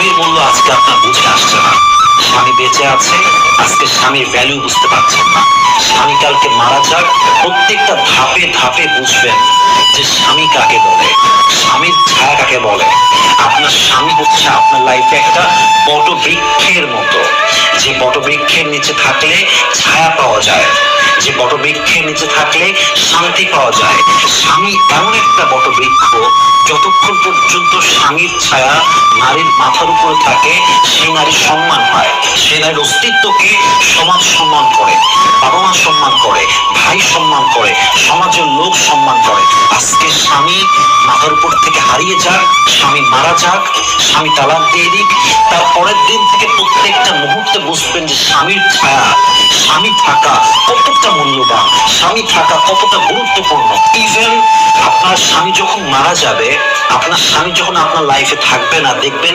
স্বামীর মূল্য আজকে আপনার বুঝে আসছে না। স্বামী বেঁচে আছে, আজকে স্বামীর ভ্যালু বুঝতে পারছেন না। স্বামী কালকে মারা যাক, প্রত্যেকটা ধাপে ধাপে বুঝবেন যে স্বামী কাকে বলে, স্বামীর ছায়া কাকে বলে। আপনার স্বামী হচ্ছে আপনার লাইফে একটা বটবৃক্ষের মতো। যে বটবৃক্ষের নিচে থাকলে ছায়া পাওয়া যায়, যে বটবৃক্ষের নিচে থাকলে শান্তি পাওয়া যায়। স্বামী এমন একটা বটবৃক্ষ যতক্ষণ পর্যন্ত স্বামীর ছায়া নারীর মাথার উপরে থাকে, সেই নারীর সম্মান পায় সে নারীর অস্তিত্বকে সমাজ সম্মান করে বাবা মা সম্মান করে, ভাই সম্মান করে, সমাজের লোক সম্মান করে। আজকে স্বামী মাথার উপর থেকে হারিয়ে যাক, স্বামী মারা যাক, স্বামী তালাক দিয়ে দিক, তার পরের দিন থেকে প্রত্যেকটা মুহূর্তে বুঝবেন যে স্বামীর ছায়া, স্বামী থাকা কতটা মূল্যবান, স্বামী থাকা কতটা গুরুত্বপূর্ণ। ইভেন স্বামী যখন মারা যাবে আপনার স্বামী যখন আপনার লাইফে থাকবে না দেখবেন